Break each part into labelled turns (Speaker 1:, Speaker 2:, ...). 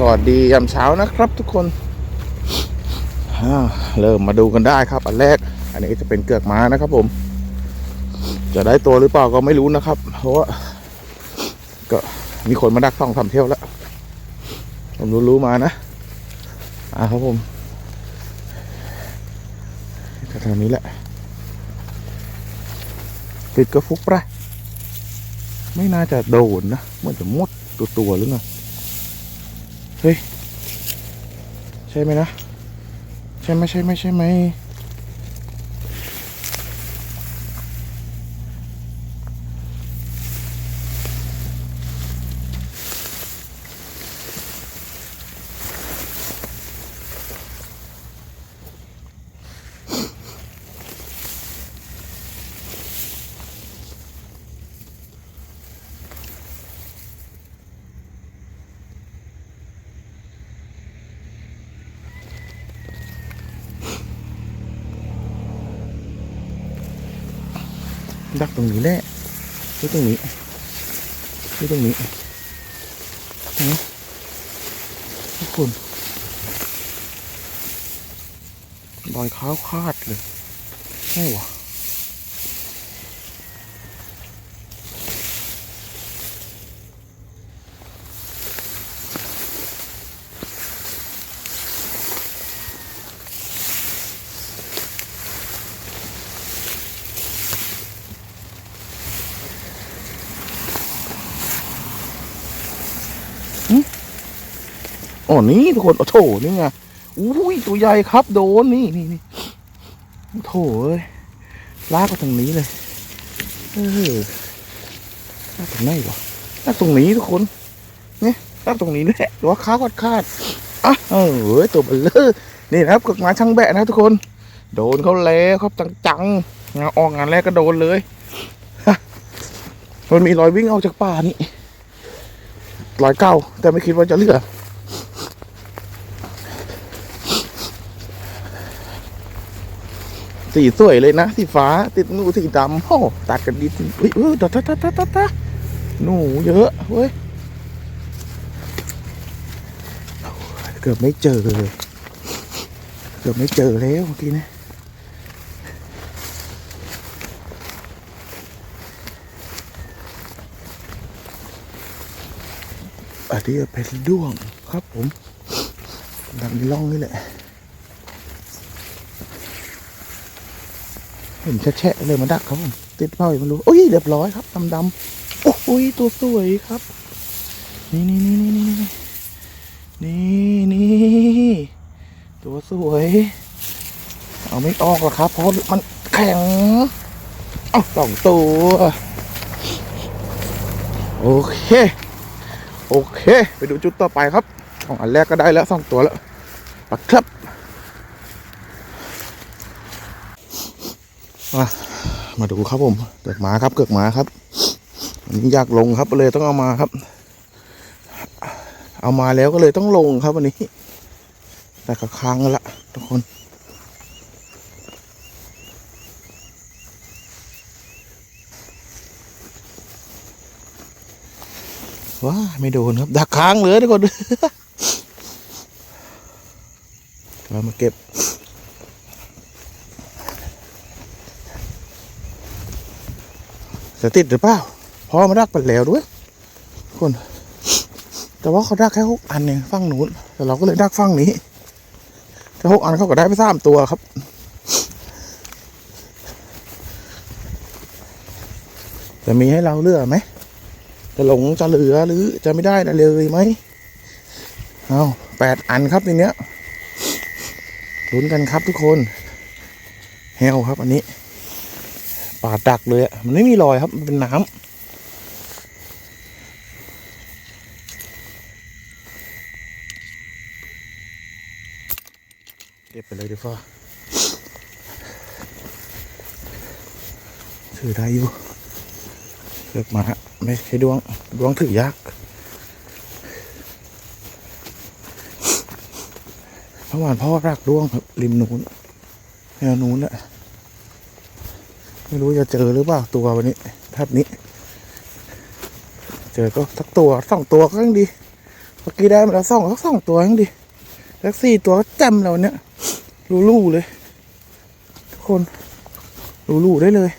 Speaker 1: สวัสดียามเช้านะครับทุกคน เริ่มมาดูกันได้ครับ อันแรก อันนี้จะเป็นเกือกม้านะครับผม จะได้ตัวหรือเปล่าก็ไม่รู้นะครับ เพราะว่าก็มีคนมาดักส่องทำเที่ยวแล้ว ผมรู้ๆมานะ อ่าครับผมแถวๆนี้แหละ ติดกระฟุกปะไม่น่าจะโดนนะมันจะมดตัวตัวๆหรือไง เฮ้ย ใช่ไหมนะ ใช่ไหมใช่ไหมใช่ไหม ดักตรงนี้แหละดูตรงนี้ดูตรงนี้ฮะทุกคนรอยเท้าคาดเลยไม่หวะ อ๋อนี่ทุกคนโอ้โถนี่ไงอุ้ยตัวใหญ่ครับโดนนี่นี่นี่โอ้โถเอ้ยลากมาตรงนี้เลยเออลากตรงไหนวะลากตรงนี้ทุกคนเนี่ยลากตรงนี้แหละหรือว่าขาคาดคาดอะเออตัวเบลเลอร์นี่นะครับกฎหมาช่างแบะนะทุกคน โดนเขาแล้วครับจังๆงานออกงานแรกก็โดนเลยมันมีรอยวิ่งออกจากป่านี่รอยเก้าแต่ไม่คิดว่าจะเหลือ สีสวยเลยนะ สีฟ้าติดหนูสีดำโอ้ตัดกันดีเฮ้ยเออตัดตัดตัดตัดตัดตัดหนูเยอะเว้ยเกือบไม่เจอเลยเกือบไม่เจอแล้วเมื่อกี้นะอันนี้เป็นด้วงครับผมดังในร่องนี่แหละ เห็นแฉะๆเลยมาดักครับผมติดเป้าอยู่ไม่รู้โอ้ยเรียบร้อยครับดำดำโอ้ยตัวสวยครับ นี่นี่นี่นี่นี่นี่นี่ตัวสวย เอาไม่ออกหรอกครับ เพราะมันแข็งเอาสองตัวโอเค โอเค ไปดูจุดต่อไปครับสองอันแรกก็ได้แล้วสองตัวแล้วปักครับ มาดูครับผมเกือกหมาครับเกือกหมาครับอันนี้อยากลงครับเลยต้องเอามาครับ เอามาแล้วก็เลยต้องลงครับวันนี้ แต่ก็ค้างละทุกคนว้าไม่โดนครับ ดักค้างเลยทุกคนเรามาเก็บ จะติดหรือเปล่าเพราะมันดักไปแล้วด้วยคนแต่ว่าเขาดักแค่หกอันเองฝั่งนู้นแต่เราก็เลยดักฝั่งนี้แค่หกอันเขาก็ได้ไปสามตัวครับ จะมีให้เราเลือกไหมจะหลงจะเหลือหรือจะไม่ได้เลยไหมเอาแปดอันครับทีเนี้ยลุ้นกันครับทุกคนเฮลครับอันนี้ ป่าดักเลยอะมันไม่มีรอยครับ มันเป็นน้ำเก็บไปเลยดีฟ้าถือได้อยู่เลือกมาฮะไม่ใช่ดวง ดวงถือยากเมื่อวานพ่อรักดวงครับริมนู้นแนวนู้นอะ ไม่รู้จะเจอหรือเปล่าตัววันนี้แทบนี้ เจอก็สักตัวสองตัวก็ยังดีเมื่อกี้ได้มาแล้วสองสักสองตัวยังดิสักสี่ตัวก็แจ่มเราเนี่ยรูๆเลย ทุกคนรูๆได้เลย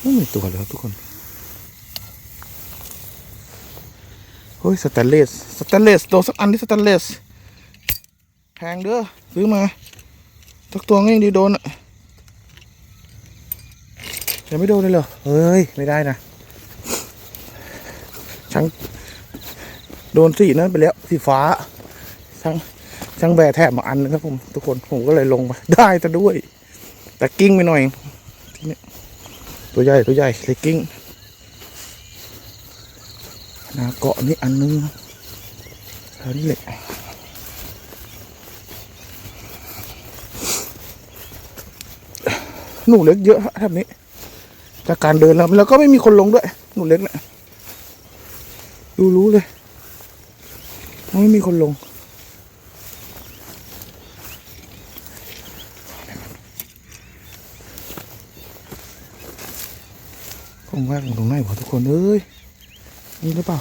Speaker 1: ไม่มีตัวเลยครับทุกคนเฮ้ยสแตนเลสสแตนเลสตัวสักอันที่สแตนเลส แพงเด้อซื้อมาสักตัวก็ยังดีโดนอะยังไม่โดนเลยเหรอเฮ้ย ไม่ได้นะช่างโดนสีนั้นไปแล้วสีฟ้าช่างช่างแบแถบมาอันนึงครับผมทุกคนผมก็เลยลงมาได้ซะด้วย แต่กิ้งไปหน่อยตัวใหญ่ตัวใหญ่เลยกิ้งนาเกาะนี่อันนึงเท่านี้แหละ หนูเล็กเยอะฮะแถบนี้ จากการเดินแล้วแล้วก็ไม่มีคนลงด้วย หนูเล็กนะดูรู้เลย ไม่มีคนลงผมว่าตรงไหนวะทุกคนเอ้ยนี่หรือเปล่า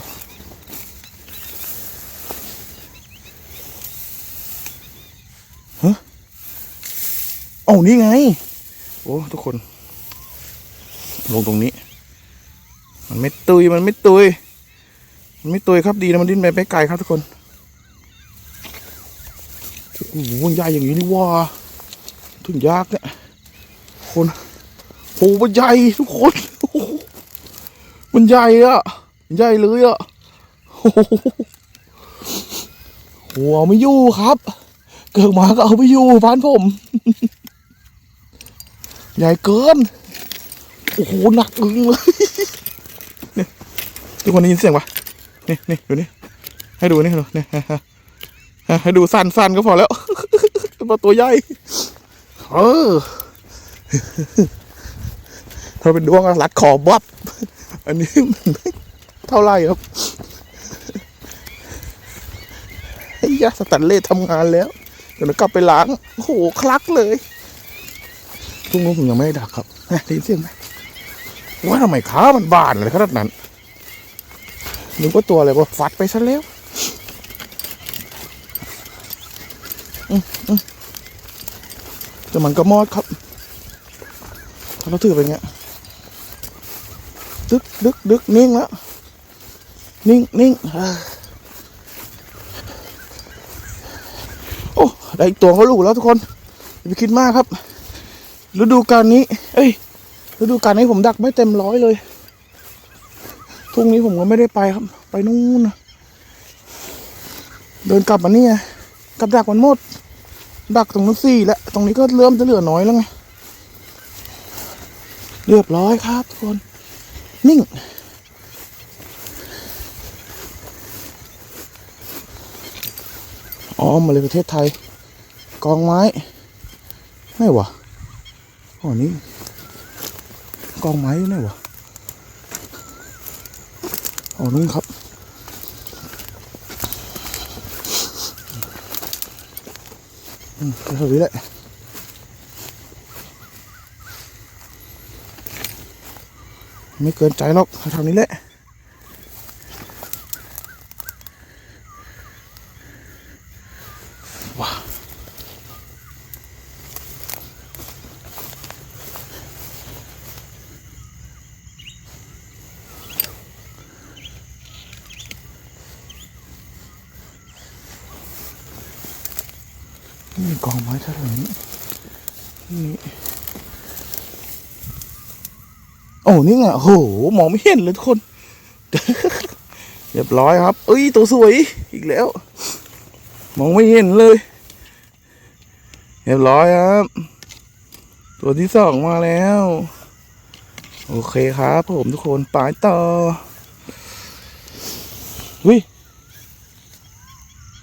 Speaker 1: ฮะโอ้านี่ไง โอ้ทุกคน ลงตรงนี้ มันไม่ตุยมันไม่ตุยมันไม่ตุยครับดีนะมันดิ้นไปไปไกลครับทุกคนโอ้โหมันใหญ่อย่างนี้นี่ว่าถึงยากเนี่ยคนโอ้มันใหญ่ทุกคนหมันใหญ่อะใหญ่เลยอะโอ้โหหัวไม่อยู่ครับ เกิดมาก็เอาไม่อยู่บ้านผม ใหญ่เกิน โอ้โห หนักอึ้งเลยเนี่ยทุกคนได้ยินเสียงปะนี่นี่ดูนี่ ให้ดูนี่ดูนี่ให้ดูสั้นๆก็พอแล้วมาตัวใหญ่เออถ้าเป็นดวงอะรัดคอบับอันนี้เท่าไรครับไอ้ยาสแตันเล่ทำงานแล้ว เดี๋ยวกลับไปล้าง โอ้โห คลักเลย กนู้นผมยังไม่ได้ดักครับแหม่ได้ยินเสียงไหมว่าทำไมขามันบานเลยขนาดนั้นนึกว่าตัวอะไรวะฟัดไปซะแล้วแต่มันก็มอดครับถ้าเราถือไปเงี้ยดึกดึกดึกนิ่งแล้ว นิ่งนิ่งโอ้ ได้อีกตัวเขาลูกแล้วทุกคนอย่าไปคิดมากครับ ฤดูกาลนี้ เอ้ยฤดูกาลนี้ผมดักไม่เต็มร้อยเลย ทุ่งนี้ผมก็ไม่ได้ไปครับ ไปนู่นนะเดินกลับมาเนี่ยกลับดักมันหมด ดักตรงนู้นสี่แล้ว ตรงนี้ก็เริ่มจะเหลือน้อยแล้วไง เรียบร้อยครับทุกคน นิ่ง อ๋อมาเลยประเทศไทย กองไม้ ไม่หวะ อ๋อนี่กองไม้อยู่ไหนวะอ๋อนู่นครับ อืมแถวนี้แหละไม่เกินใจหรอกแถวนี้แหละ มีกองไม้แถวนี้นี่โอ้นี่ไงโอ้โหมองไม่เห็นเลยทุกคน เรียบร้อยครับ เอ้ยตัวสวยอีกแล้ว มองไม่เห็นเลย เรียบร้อยครับ ตัวที่สองมาแล้ว โอเคครับผมทุกคนไปต่อวิ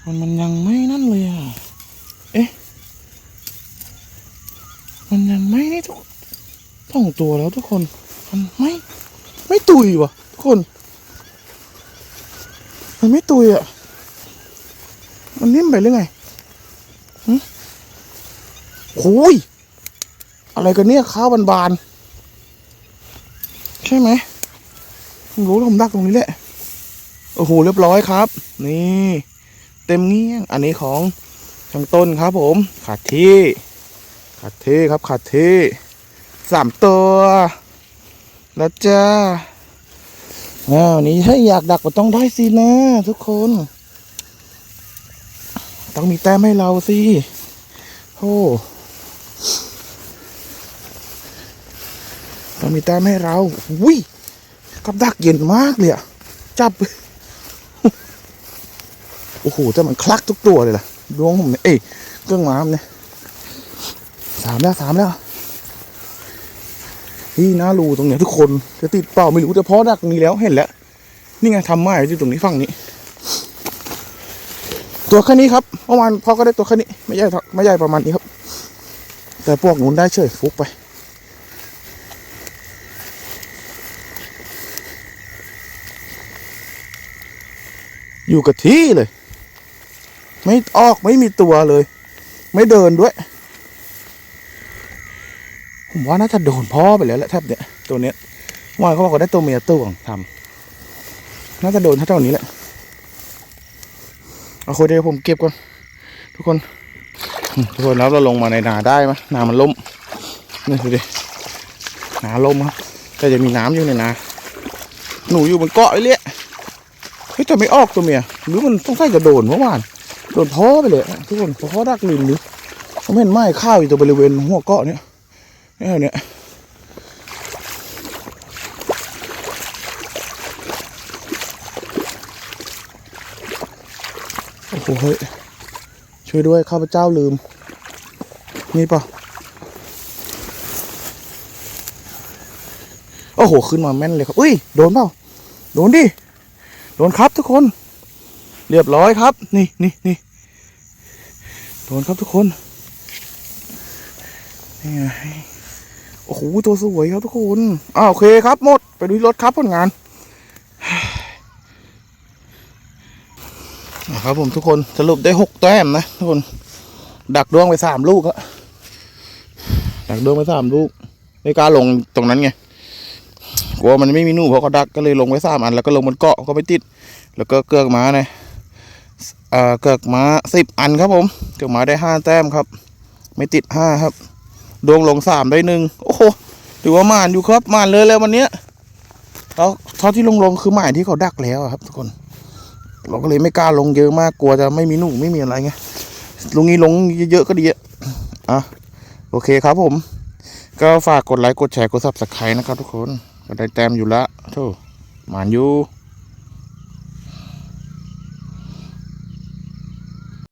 Speaker 1: มันมันยังไม่นั่นเลยอะ เอ๊ะ มันยังไม่ได้ทุกต้องตัวแล้วทุกคน มันไม่ ไม่ตุยวะทุกคน มันไม่ตุยอะ มันนิ่มไปหรือไงหึโอ้ยอะไรกันเนี่ยข้าวบานๆช่ไหมผมรู้แล้วผมดักตรงนี้แหละ โอ้โห เรียบร้อยครับ นี่ เต็มเงี้ยง อันนี้ของทางต้นครับผม ขาดที่ ขาดเท่ครับขาดเท่สามตัว แล้วจ้าอ้าวนี่ถ้าอยากดักก็ต้องได้สินะทุกคน ต้องมีแต้มให้เราสิโอ้ต้องมีแต้มให้เราวิกับดักเย็นมากเลยอะจับ โอ้โหจะมันคลักทุกตัวเลยล่ะดวงผมเนี่ยเอ้ยเครื่องหมามเนี่ย สามแล้วสามแล้วนี่น่ารูตรงเนี้ยทุกคนจะติดเปล่าไม่รู้แต่เพราะดักนี้แล้วเห็นแล้ว นี่ไงทำไม้อยู่ตรงนี้ฝั่งนี้ ตัวแค่นี้ครับเมื่อวานพ่อก็ได้ตัวแค่นี้ไม่ใหญ่ท่าไม่ใหญ่ประมาณนี้ครับ แต่พวกนู้นได้เฉยฟุกไปอยู่กับที่เลย ไม่ออกไม่มีตัวเลย ไม่เดินด้วย ผมว่าน่าจะโดนพ่อไปแล้วแหละแทบเนี่ยตัวเนี้ยเมื่อวานเขาบอกว่าได้ตัวเมียตัวงทำน่าจะโดนเท่านี้แหละเอาคุยเดี๋ยวผมเก็บก่อนทุกคนทุกคนแล้วเราลงมาในนาได้ไหมนามันล่มนี่ดูดินาล่มครับแต่จะมีน้ำอยู่ในนาหนูอยู่บนเกาะไอ้เลี้ยเฮ้ยแต่ไม่ออกตัวเมียหรือมันต้องใส่จะโดนเมื่อวานโดนพ่อไปเลยทุกคนพ่อดักลินหรือผมเห็นไม้ข้าวอยู่ตรงบริเวณหัวเกาะเนี่ย เนี่ยเนี่ยโอ้โหเฮ้ยช่วยด้วยข้าพเจ้าลืม นี่ป่ะโอ้โห ขึ้นมาแม่นเลยครับอุ้ย โดนเปล่า โดนดิ โดนครับทุกคน เรียบร้อยครับ นี่นี่นี่โดนครับทุกคน นี่ไง อ้โหตัวสวยครับทุกคนอ่าโอเคครับหมดไปดูรถครับผลงานอะครับผมทุกคนสรุปได้หกแต้มนะทุกคน ดักดวงไปสามลูกอะดักดวงไปสามลูกไม่กล้าลงตรงนั้นไงกลัวมันไม่มีหนูเพราะก็ดักก็เลยลงไว้สามอันแล้วก็ลงบนเกาะก็ไม่ติด แล้วก็เกือกม้าเนี่ยเอ่อเกือกม้าสิบอันครับผม เกือกม้าได้ห้าแต้มครับ ไม่ติดห้าครับ ดวงลงสามได้หนึ่งโอ้โหถือว่ามานอยู่ครับมานเลยแล้ววันเนี้ยแล้วเท่าที่ลงลงคือหมายที่เขาดักแล้วครับ ทุกคน เราก็เลยไม่กล้าลงเยอะมากกลัวจะไม่มีหนูไม่มีอะไรไงลงนี้ลงเยอะๆก็ดีอะอะโอเคครับผม ก็ฝากกดไลค์กดแชร์กดซับสไครต์นะครับทุกคนก็ได้แต้มอยู่ละโธ่หมานอยู่